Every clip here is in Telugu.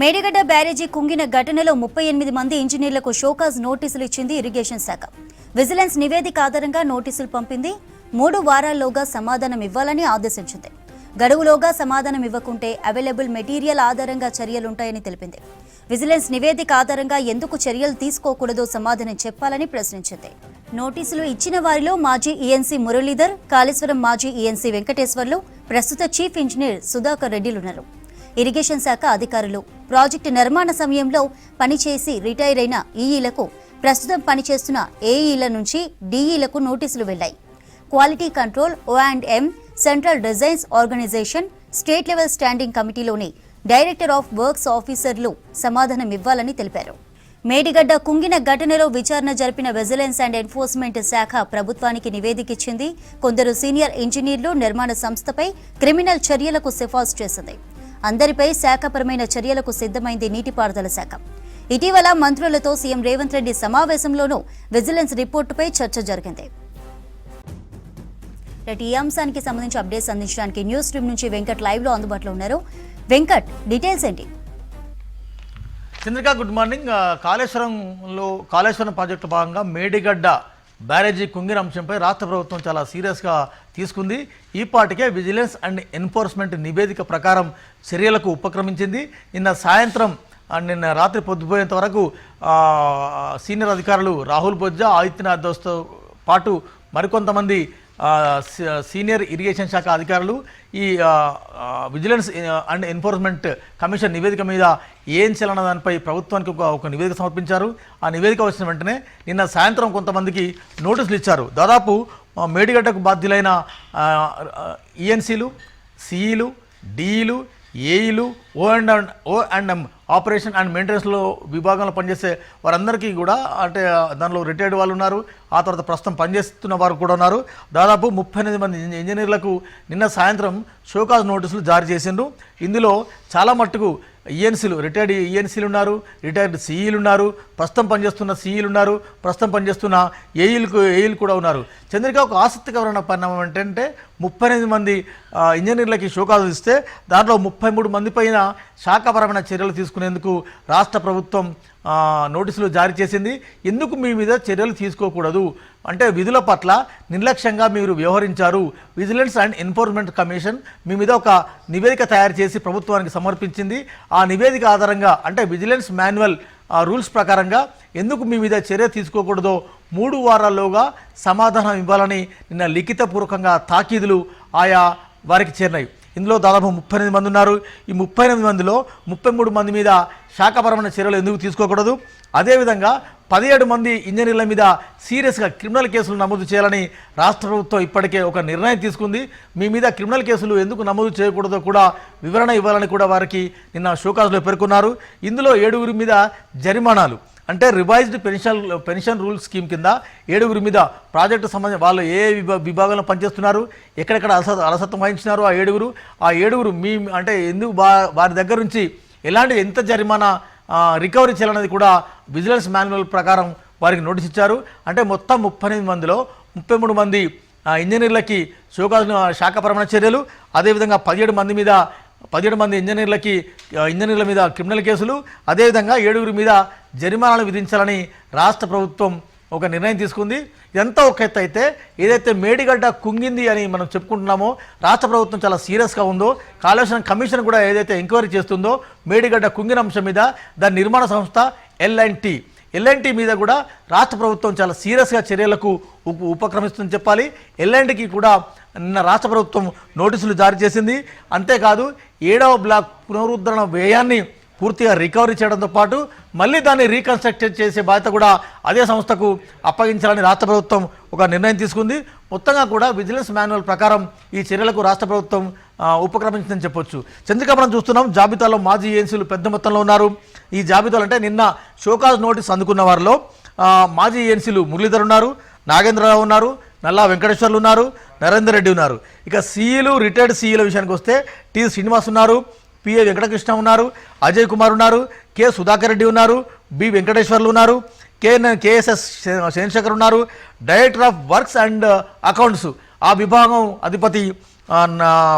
మేడిగడ్డ బ్యారేజీ కుంగిన ఘటనలో ముప్పై ఎనిమిది మంది ఇంజనీర్లకు షోకాజ్ నోటీసులు ఇచ్చింది ఇరిగేషన్ శాఖ. విజిలెన్స్ నివేదిక ఆధారంగా నోటీసులు పంపింది. మూడు వారాల్లోగా సమాధానం ఇవ్వాలని ఆదేశించింది. గడువులోగా సమాధానం ఇవ్వకుంటే అవైలబుల్ మెటీరియల్ ఆధారంగా చర్యలుంటాయని తెలిపింది. విజిలెన్స్ నివేదిక ఆధారంగా ఎందుకు చర్యలు తీసుకోకూడదో సమాధానం చెప్పాలని ప్రశ్నించింది. నోటీసులు ఇచ్చిన వారిలో మాజీ ఈఎన్సీ మురళీధర్ కాళేశ్వరం మాజీ ఈఎన్సీ వెంకటేశ్వర్లు ప్రస్తుత చీఫ్ ఇంజనీర్ సుధాకర్ రెడ్డిలున్నారు. ఇరిగేషన్ శాఖ అధికారులు. ప్రాజెక్టు నిర్మాణ సమయంలో పనిచేసి రిటైర్ అయిన ఈఈలకు ప్రస్తుతం పనిచేస్తున్న ఏఈల నుంచి డీఈలకు నోటీసులు వెళ్ళాయి quality control O and M central designs organisation state level standing కమిటీలోని director of works ఆఫీసర్లు సమాధానం ఇవ్వాలని తెలిపారు. మేడిగడ్డ కుంగిన ఘటనలో విచారణ జరిపిన విజిలెన్స్ అండ్ ఎన్ఫోర్స్మెంట్ శాఖ ప్రభుత్వానికి నివేదిక ఇచ్చింది. కొందరు సీనియర్ ఇంజనీర్లు నిర్మాణ సంస్థపై క్రిమినల్ చర్యలకు సిఫార్సు చేసింది. అందరిపై శాఖపరమైన చర్యలకు సిద్ధమైంది నీటిపారుదల శాఖ. ఇటీవల మంత్రులతో సీఎం రేవంత్ రెడ్డి సమావేశంలోనూ విజిలెన్స్ రిపోర్టుపై చర్చ జరిగింది. ఈ అంశానికి సంబంధించి అప్డేట్స్ అందించడానికి న్యూస్ రూమ్ నుంచి వెంకట్ లైవ్లో అందుబాటులో ఉన్నారు. వెంకట్ డీటెయిల్స్ ఏంటి? Chandrika good morning. కాళేశ్వరంలో కాళేశ్వరం ప్రాజెక్టు భాగంగా మేడిగడ్డ బ్యారేజీ కుంగిన అంశంపై రాష్ట్ర ప్రభుత్వం చాలా సీరియస్గా తీసుకుంది. ఈ పాటికే విజిలెన్స్ అండ్ ఎన్ఫోర్స్మెంట్ నివేదిక ప్రకారం చర్యలకు ఉపక్రమించింది. నిన్న సాయంత్రం నిన్న రాత్రి పొద్దుపోయేంత వరకు సీనియర్ అధికారులు రాహుల్ బొజ్జా ఆదిత్యనాథ్ దోస్తో పాటు మరికొంతమంది సీనియర్ ఇరిగేషన్ శాఖ అధికారులు ఈ విజిలెన్స్ అండ్ ఎన్ఫోర్స్మెంట్ కమిషన్ నివేదిక మీద ఏం చేయాలన్న దానిపై ప్రభుత్వానికి ఒక ఒక నివేదిక సమర్పించారు. ఆ నివేదిక వచ్చిన వెంటనే నిన్న సాయంత్రం కొంతమందికి నోటీసులు ఇచ్చారు. దాదాపు మేడిగడ్డకు బాధ్యులైన ఈఎన్సీలు సిఈలు డిఈలు ఏఈలు O and O and M operation and మెయింటెనెన్స్లో విభాగంలో పనిచేసే వారందరికీ కూడా అంటే దానిలో రిటైర్డ్ వాళ్ళు ఉన్నారు. ఆ తర్వాత ప్రస్తుతం పనిచేస్తున్న వారు కూడా ఉన్నారు. దాదాపు ముప్పై ఎనిమిది మంది ఇంజనీర్లకు నిన్న సాయంత్రం షోకాజ్ నోటీసులు జారీ చేసిండ్రు. ఇందులో చాలా మట్టుకు ఈఎన్సీలు రిటైర్డ్ ఈఎన్సీలు ఉన్నారు రిటైర్డ్ సిఈలు ఉన్నారు ప్రస్తుతం పనిచేస్తున్న సీఈలు ఉన్నారు ప్రస్తుతం పనిచేస్తున్న ఏఈలకు ఏఈలు కూడా ఉన్నారు. చంద్రిక ఒక ఆసక్తికరమైన పరిణామం ఏంటంటే ముప్పై ఎనిమిది మంది ఇంజనీర్లకి షోకాజులు ఇస్తే దాంట్లో ముప్పై మూడు మంది పైన శాఖపరమైన చర్యలు తీసుకునేందుకు రాష్ట్ర ప్రభుత్వం నోటీసులు జారీ చేసింది. ఎందుకు మీ మీద చర్యలు తీసుకోకూడదు? అంటే విధుల పట్ల నిర్లక్ష్యంగా మీరు వ్యవహరించారు. విజిలెన్స్ అండ్ ఎన్ఫోర్స్మెంట్ కమిషన్ మీ మీద ఒక నివేదిక తయారు చేసి ప్రభుత్వానికి సమర్పించింది. ఆ నివేదిక ఆధారంగా అంటే విజిలెన్స్ మాన్యువల్ ఆ రూల్స్ ప్రకారంగా ఎందుకు మీ మీద చర్య తీసుకోకూడదో మూడు వారాల్లోగా సమాధానం ఇవ్వాలని నిన్న లిఖితపూర్వకంగా తాకీదులు ఆయా వారికి చేరినాయి. ఇందులో దాదాపు ముప్పై ఎనిమిది మంది ఉన్నారు. ఈ ముప్పై ఎనిమిది మందిలో ముప్పై మూడు మంది మీద శాఖపరమైన చర్యలు ఎందుకు తీసుకోకూడదు? అదేవిధంగా పదిహేడు మంది ఇంజనీర్ల మీద సీరియస్గా క్రిమినల్ కేసులు నమోదు చేయాలని రాష్ట్ర ప్రభుత్వం ఇప్పటికే ఒక నిర్ణయం తీసుకుంది. మీ మీద క్రిమినల్ కేసులు ఎందుకు నమోదు చేయకూడదో కూడా వివరణ ఇవ్వాలని కూడా వారికి నిన్న షోకాజ్లో పేర్కొన్నారు. ఇందులో ఏడుగురి మీద జరిమానాలు అంటే revised pension pension rule scheme కింద ఏడుగురి మీద ప్రాజెక్టు సంబంధించి వాళ్ళు ఏ విభా విభాగంలో పనిచేస్తున్నారు ఎక్కడెక్కడ అలస అలసత్వం వహించినారు ఆ ఏడుగురు ఆ ఏడుగురు మీ అంటే ఎందుకు వారి దగ్గర నుంచి ఎలాంటి ఎంత జరిమానా రికవరీ చేయాలనేది కూడా విజిలెన్స్ మాన్యువల్ ప్రకారం వారికి నోటీస్ ఇచ్చారు. అంటే మొత్తం ముప్పై ఎనిమిది మందిలో ముప్పై మూడు మంది ఇంజనీర్లకి షోకాజు శాఖపరమైన చర్యలు. అదేవిధంగా పదిహేడు మంది మీద పదిహేడు మంది ఇంజనీర్లకి ఇంజనీర్ల మీద క్రిమినల్ కేసులు. అదేవిధంగా ఏడుగురి మీద జరిమానాలు విధించాలని రాష్ట్ర ప్రభుత్వం ఒక నిర్ణయం తీసుకుంది. ఎంత ఒక ఎత్తు అయితే ఏదైతే మేడిగడ్డ కుంగింది అని మనం చెప్పుకుంటున్నామో రాష్ట్ర ప్రభుత్వం చాలా సీరియస్గా ఉందో కాళేశ్వరం కమిషన్ కూడా ఏదైతే ఎంక్వైరీ చేస్తుందో మేడిగడ్డ కుంగిన అంశం మీద దాని నిర్మాణ సంస్థ ఎల్ఎన్టీ ఎల్ఎన్టీ మీద కూడా రాష్ట్ర ప్రభుత్వం చాలా సీరియస్గా చర్యలకు ఉపక్రమిస్తుందని చెప్పాలి. ఎల్ఎన్టీకి కూడా నిన్న రాష్ట్ర ప్రభుత్వం నోటీసులు జారీ చేసింది. అంతేకాదు ఏడవ బ్లాక్ పునరుద్ధరణ వ్యయాన్ని పూర్తిగా రికవరీ చేయడంతో పాటు మళ్ళీ దాన్ని రీకన్స్ట్రక్ట్ చేసే బాధ్యత కూడా అదే సంస్థకు అప్పగించాలని రాష్ట్ర ప్రభుత్వం ఒక నిర్ణయం తీసుకుంది. మొత్తంగా కూడా విజిలెన్స్ మాన్యువల్ ప్రకారం ఈ చర్యలకు రాష్ట్ర ప్రభుత్వం ఉపక్రమించిందని చెప్పొచ్చు. చంద్రిక మనం చూస్తున్నాం. జాబితాలో మాజీ ఏఎన్సీలు పెద్ద మొత్తంలో ఉన్నారు. ఈ జాబితాలో అంటే నిన్న షోకాజ్ నోటీస్ అందుకున్న వారిలో మాజీ ఏఎన్సీలు మురళీధర్ ఉన్నారు నాగేంద్రరావు ఉన్నారు నల్లా వెంకటేశ్వర్లు ఉన్నారు నరేందర్ రెడ్డి ఉన్నారు. ఇక సీఈలు రిటైర్డ్ సీఈల విషయానికి వస్తే టి శ్రీనివాస్ ఉన్నారు. పిఏ వెంకటకృష్ణ ఉన్నారు అజయ్ కుమార్ ఉన్నారు కె సుధాకర్ రెడ్డి ఉన్నారు బి వెంకటేశ్వర్లు ఉన్నారు కేఎన్ కేఎస్ఎస్ చంద్రశేఖర్ ఉన్నారు director of works and accounts ఆ విభాగం అధిపతి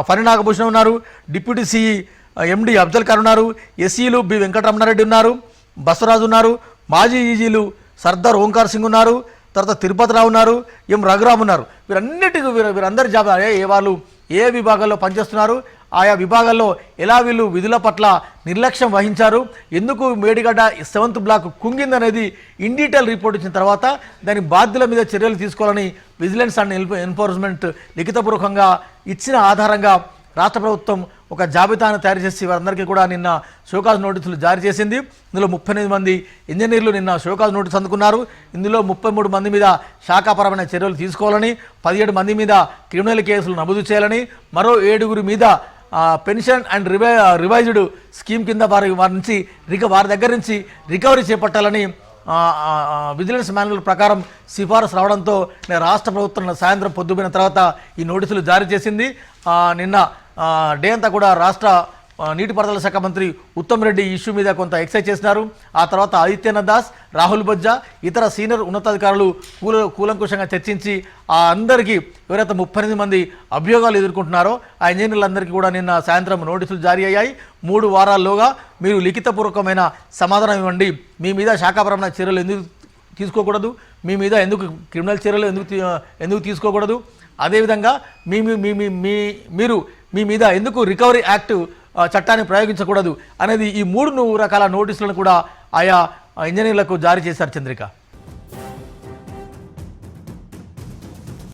ఫణి నాగభూషణ్ ఉన్నారు deputy CE MD Afzal Khan ఉన్నారు ఎస్సీలు బి వెంకటరమణారెడ్డి ఉన్నారు బసవరాజు ఉన్నారు మాజీ ఈజీలు సర్దార్ ఓంకార్ సింగ్ ఉన్నారు తర్వాత తిరుపతిరావు ఉన్నారు ఎం రఘురామ్ ఉన్నారు. వీరన్నిటికీ వీరు వీరందరి జాబితా ఏ వాళ్ళు ఏ విభాగాల్లో పనిచేస్తున్నారు ఆయా విభాగాల్లో ఎలా వీళ్ళు విధుల పట్ల నిర్లక్ష్యం వహించారు? ఎందుకు మేడిగడ్డ సెవెంత్ బ్లాక్ కుంగిందనేది ఇన్ డీటెయిల్ రిపోర్ట్ ఇచ్చిన తర్వాత దాని బాధ్యుల మీద చర్యలు తీసుకోవాలని విజిలెన్స్ అండ్ ఎన్ఫోర్స్మెంట్ లిఖితపూర్వకంగా ఇచ్చిన ఆధారంగా రాష్ట్ర ప్రభుత్వం ఒక జాబితాను తయారు చేసి వారందరికీ కూడా నిన్న షోకాజ్ నోటీసులు జారీ చేసింది. ఇందులో ముప్పై మంది ఇంజనీర్లు నిన్న షోకాజ్ నోటీస్ అందుకున్నారు. ఇందులో ముప్పై మూడు మంది మీద శాఖాపరమైన చర్యలు తీసుకోవాలని పదిహేడు మంది మీద క్రిమినల్ కేసులు నమోదు చేయాలని మరో ఏడుగురి మీద పెన్షన్ అండ్ రివై రివైజ్డ్ స్కీమ్ కింద వారి వారి నుంచి రిక వారి దగ్గర నుంచి రికవరీ చేపట్టాలని విజిలెన్స్ మాన్యువల్ ప్రకారం సిఫారసు రావడంతో నేను రాష్ట్ర ప్రభుత్వం సాయంత్రం పొద్దుపోయిన తర్వాత ఈ నోటీసులు జారీ చేసింది. నిన్న డే అంతా కూడా రాష్ట్ర నీటిపారుదల శాఖ మంత్రి ఉత్తమ్ రెడ్డి ఇష్యూ మీద కొంత ఎక్సైజ్ చేసినారు. ఆ తర్వాత ఆదిత్యనాథ్ దాస్ రాహుల్ బజ్జా ఇతర సీనియర్ ఉన్నతాధికారులు కూల కూలంకుషంగా చర్చించి ఆ అందరికీ ఎవరైతే ముప్పై మంది అభియోగాలు ఎదుర్కొంటున్నారో ఆ ఇంజనీర్లందరికీ కూడా నిన్న సాయంత్రం నోటీసులు జారీ అయ్యాయి. మూడు వారాల్లోగా మీరు లిఖితపూర్వకమైన సమాధానం ఇవ్వండి. మీ మీద శాఖాపరమైన చర్యలు ఎందుకు తీసుకోకూడదు? మీ మీద ఎందుకు క్రిమినల్ చర్యలు ఎందుకు ఎందుకు తీసుకోకూడదు? అదేవిధంగా మీ మీ మీ- మీరు మీ మీద ఎందుకు రికవరీ యాక్ట్ చట్టాన్ని ప్రయోగించకూడదు అనేది ఈ మూడు రకాల నోటీసులను కూడా ఆయా ఇంజనీర్లకు జారీ చేశారు చంద్రిక.